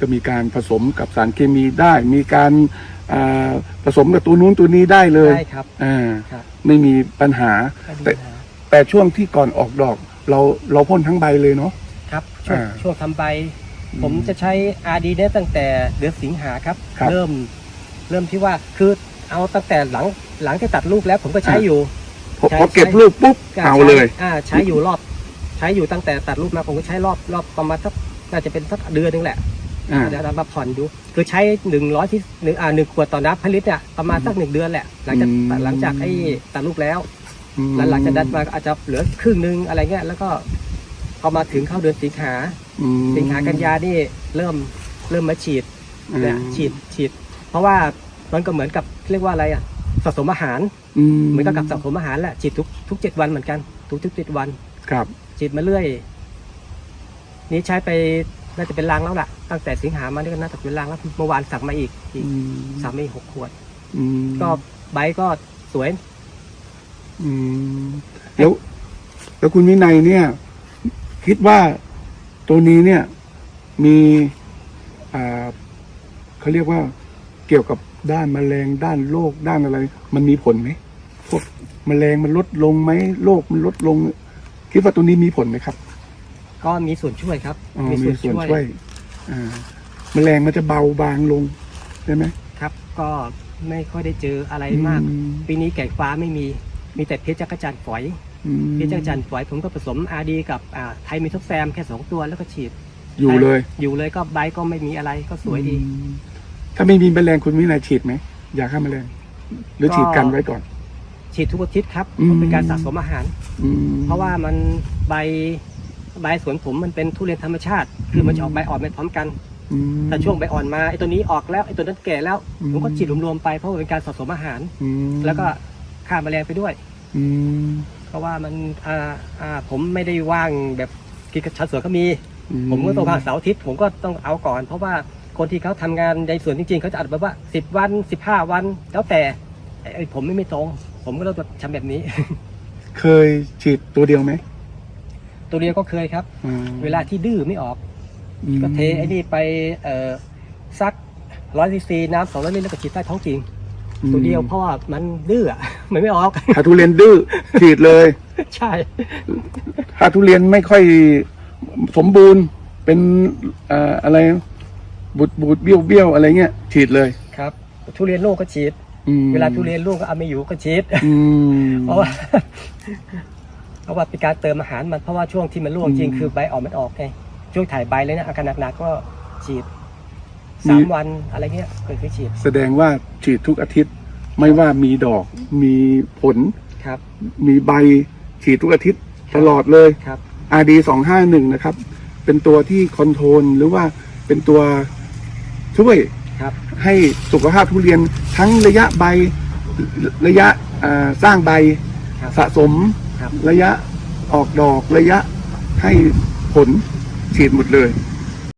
ก็มีการผสมกับสารเคมีได้ มีการอ่าผสมกับตัวนู้นตัวนี้ได้เลยได้ครับอ่าครับไม่มีปัญหาไม่มีแต่ปัญหาแต่ช่วงที่ก่อนออกดอก เราเราพ่นทั้งใบเลยเนาะ ครับช่วงอ่าช่วงทำใบผมจะใช้ RD เนี่ยตั้งแต่เดือนสิงหาครับ ครับเริ่มเริ่มที่ว่าคือเอาตั้งแต่หลังหลังที่ตัดลูกแล้วผมก็ใช้อ่า อยู่ พอใช่พอเก็บลูกปุ๊บก็เอาใช้เลยอ่าใช้อยู่รอบ ใช้อยู่ตั้งแต่ตัดลูกมาผมก็ใช้รอบรอบประมาณสักน่าจะเป็นสักเดือนหนึงแหละ อ่าเดี๋ยวเรามาผ่อนดู คือใช้หนึ่งร้อยที่หนึ่งอ่าหนึ่งขวดต่อน้ำผลิตเนี่ยประมาณสักหนึ่งเดือนแหละ หลังจากอืม หลังจากไอ้ตัดลูกแล้ว อืมแล้วหลังจากนั้นมาก็อาจจะเหลือครึ่งหนึงอะไรเงี้ยแล้วก็พอมาถึงเข้าเดือนสิงหาอืมสิงหากันยานี่เริ่มเริ่มมาฉีดอืมเนี่ยฉีดฉีด เพราะว่ามันก็เหมือนกับเรียกว่าอะไรอะสะสมอาหารอืเหมือนกับกับสะสมอาหารแหละฉีดทุกทุกเจ็ดวันเหมือนกัน ทุกทุกเจ็ดวัน ครับ ฉีดมาเรื่อย นี่ใช้ไป น่าจะเป็นลังแล้วล่ะ ตั้งแต่สิงหามานี่ก็น่าจะเป็นลังแล้วเมื่อวานสั่งมาอีกอีกอืมสั่งมาอีกหกขวดอืมก็ใบก็สวย อืมแล้วแล้วคุณวินัยเนี่ย คิดว่าตัวนี้เนี่ย มีอ่าเขาเรียกว่าเกี่ยวกับด้านแมลงด้านโรคด้านอะไร มันมีผลไหมพวกแมลงมันลดลงไหมโรคมันลดลง คิดว่าตัวนี้มีผลไหมครับ ก็มีส่วนช่วยครับอ๋อมีส่วนช่วยอ่าแมลงมันจะเบาบางลงใช่ไหมครับ ก็ไม่ค่อยได้เจออะไรมาก อืม ปีนี้แก่ฟ้าไม่มีมีแต่เพชรจักรจันทร์ฝอย อืมเพชรจักรจันทร์ฝอยผมก็ผสมอาดีกับอ่าไทยมีท็อปแซมแค่สองตัวแล้วก็ฉีดอยู่เลยอยู่เลยก็ใบก็ไม่มีอะไรก็สวยดี อืมถ้าไม่มีแมลงคุณวินัยฉีดไหมยาฆ่าแมลง หรือก็ฉีดกันไว้ก่อน ฉีดทุกอาทิตย์ครับอืม เป็นการสะสมอาหาร อืมเพราะว่ามันใบ ใบสวนผมมันเป็นทุเรียนธรรมชาติ คือมันจะออกใบอ่อนไม่พร้อมกัน อืม แต่ช่วงใบอ่อนมาไอ้ตัวนี้ออกแล้วไอ้ตัวนั้นแก่แล้ว อืม ผมก็ฉีดรวมๆไปเพราะว่าเป็นการสะสมอาหาร อืมแล้วก็ฆ่าแมลงไปด้วย อืมเพราะว่ามันอ่าอ่าผมไม่ได้ว่างแบบกิจชาวสวนก็มี อืผมก็ต้องว่างเสาร์อาทิตย์ผมก็ต้องเอาก่อน เพราะว่าคนที่เขาทำงานในสวนจริงๆ เขาจะอัดแบบว่าสิบวันสิบห้าวัน แล้วแต่ไอ้ไอ้ผมไม่ไม่ตรง ผมก็ต้องทำแบบนี้ เคยฉีดตัวเดียวไหม ตัวเดียวก็เคยครับอ่าเวลาที่ดื้อไม่ออก อืมก็เทไอ้นี่ไปเอ่อซักร้อยซีซีน้ำสองร้อยลิตรแล้วก็ฉีดใต้ท้องกิ่งตัวเดียวเพราะว่ามันดื้ออะ มันไม่ออก ถ้าทุเรียนดื้อฉีดเลย ใช่ ถ้าทุเรียนไม่ค่อยสมบูรณ์เป็นเอ่ออะไรบูดบูดเบี้ยวเบี้ยวอะไรเงี้ยฉีดเลย ครับ ทุเรียนลูกก็ฉีด อืมเวลาทุเรียนลูกก็เอาไม่อยู่ก็ฉีด อืมเพราะว่าเพ ราะว่าเป็นการเติมอาหารมันเพราะว่าช่วงที่มันร่วงจริงอืมคือใบออกมันออกไงช่วงถ่ายใบเลยนะอาการหนักๆก็ฉีดสามวันอะไรเงี้ยเคยคือฉีด แสดงว่าฉีดทุกอาทิตย์ไม่ว่ามีดอกมีผลครับ มีใบฉีดทุกอาทิตย์ตลอดเลยครับ RD สองห้าหนึ่งนะครับ เป็นตัวที่คอนโทรลหรือว่าเป็นตัวช่วยครับให้สุขภาพทุเรียนทั้งระยะใบระยะอ่าสร้างใบครับสะสมครับ ระยะออกดอกระยะให้ผลฉีดหมดเลย